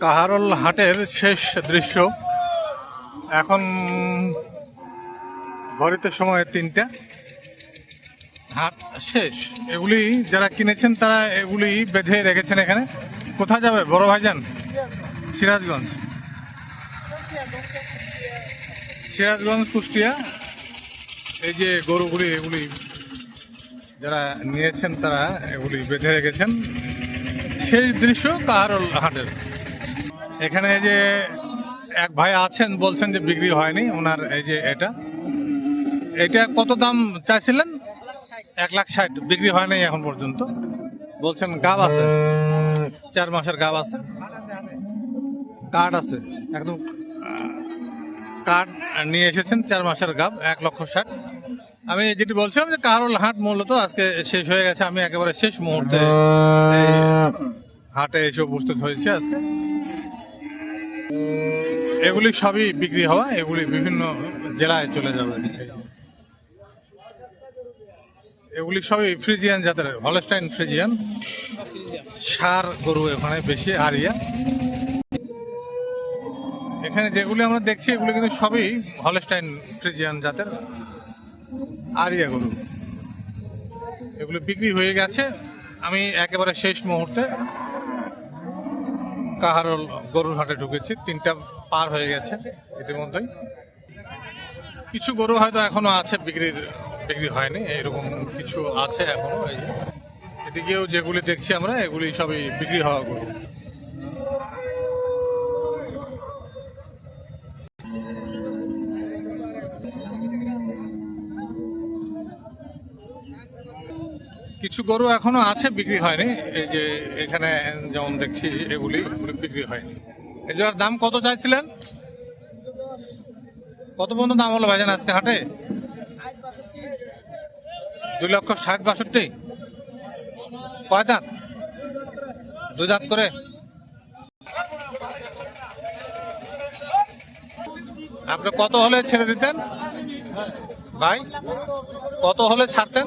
কাহারল হাটের শেষ দৃশ্য। এখন ঘড়িতে সময় তিনটা। হাট শেষ। এগুলি যারা কিনেছেন তারা এগুলি বেঁধে রেখেছেন এখানে। কোথায় যাবে বড় ভাইজান? সিরাজগঞ্জ। সিরাজগঞ্জ, কুষ্টিয়া। এই যে গরুগুলি এগুলি যারা নিয়েছেন তারা এগুলি বেঁধে রেখেছেন। সেই দৃশ্য কাহারল হাটের। এখানে যে এক ভাই আছেন, বলছেন যে বিক্রি হয়নি ওনার এই যে এটা। এটা কত দাম চাইছিলেন? এক লাখ ষাট, বিক্রি হয় নাই এখন পর্যন্ত। বলছেন গাব আছে। চার মাসের গাব আছে। কার্ড আছে, একদম কার্ড নিয়ে এসেছেন চার মাসের গাব, এক লক্ষ ষাট। আমি যেটি বলছিলাম যে কারোল হাট মূলত আজকে শেষ হয়ে গেছে, আমি একেবারে শেষ মুহূর্তে হাটে এসে উপস্থিত হয়েছে আজকে। এগুলি সবই বিক্রি হওয়া, এগুলি বিভিন্ন জেলায় চলে যাবে। এগুলি সবই ফ্রিজিয়ান জাতের, হলস্টাইন ফ্রিজিয়ান। সার গরু এখানে বেশি, আরিয়া। এখানে যেগুলি আমরা দেখছি, এগুলি কিন্তু সবই হলস্টাইন ফ্রিজিয়ান জাতের আরিয়া গরু। এগুলো বিক্রি হয়ে গেছে। আমি একেবারে শেষ মুহূর্তে কাহারল গরুর হাটে ঢুকেছি, তিনটা পার হয়ে গেছে ইতিমধ্যেই কিছু গরু হয়তো এখনও আছে, বিক্রির, বিক্রি হয়নি, এরকম কিছু আছে এখনও। এদিকেও যেগুলি দেখছি আমরা, এগুলি সবই বিক্রি হওয়া গরু কিছু গরু এখনও আছে, বিক্রি হয়নি। এই যে এখানে যেমন দেখছি, এগুলি বিক্রি হয়নি। এটার দাম কত চাইছিলেন? কত পর্যন্ত দাম হলো ভাইজান আজকে হাটে? দুই লক্ষ ষাট বাষট্টি। কয় দাঁত দুই দাঁত করে। আপনি কত হলে ছেড়ে দিতেন? ভাই, কত হলে ছাড়তেন?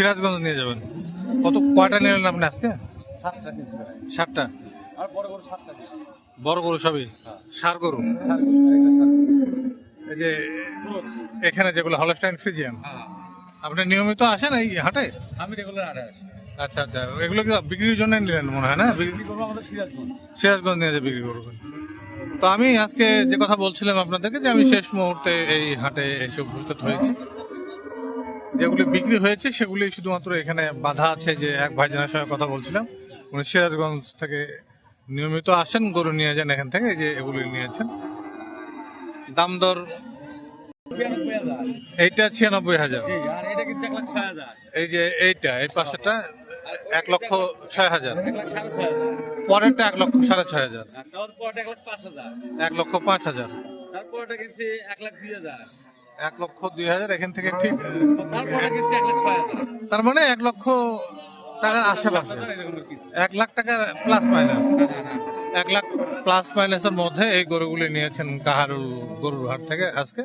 সিরাজগঞ্জ নিয়ে যাবেন। কত কয়টা নিলেন আপনি আজকে? সাতটা বড় বড় সাতটা বড় গরু সবই? সার গরু। এই যে এখানে যেগুলো হলস্টাইন ফ্রিজিয়াম হ্যাঁ। আপনি নিয়মিত আসেন এই হাটে? আমি রেগুলার আড়ে আসি। আচ্ছা আচ্ছা এগুলো কি বিক্রির জন্য নিলেন মনে হয় না? সিরাজগঞ্জ। নিয়ে যে বিক্রি করবেন। তো আমি আজকে যে কথা বলছিলাম আপনাদেরকে যে আমি শেষ মুহূর্তে এই হাটে এসে উপস্থিত হয়েছি। যেগুলি বিক্রি হয়েছে সেগুলি শুধুমাত্র এখানে বাধা আছে যে এক ভাইজানের সঙ্গে কথা বলছিলাম। উনি সিরাজগঞ্জ থেকে নিয়মিত আসেন গরু নিয়ে যান এখান থেকে যে এগুলি নিয়েছেন। দাম দর এইটা ছিয়ানব্বই হাজার। এই যে এইটা এই পাশেটা এক লক্ষ ছয় হাজার। পরেরটা এক লক্ষ সাড়ে ছয় হাজার। এক লক্ষ পাঁচ হাজার। এক লাখ দুই হাজার। এক লক্ষ দুই হাজার এখান থেকে ঠিক তার মানে এক লক্ষ টাকার আশেপাশে। এক লাখ টাকা প্লাস মাইনাস হ্যাঁ, হ্যাঁ, হ্যাঁ। এক লাখ প্লাস মাইনাসের মধ্যে এই গরুগুলি নিয়েছেন কাহারুল গরুর হাট থেকে আজকে।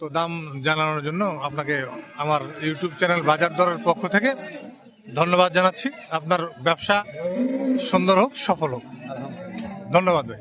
তো দাম জানানোর জন্য আপনাকে আমার ইউটিউব চ্যানেল বাজার দরের পক্ষ থেকে ধন্যবাদ জানাচ্ছি। আপনার ব্যবসা সুন্দর হোক সফল হোক। ধন্যবাদ ভাই।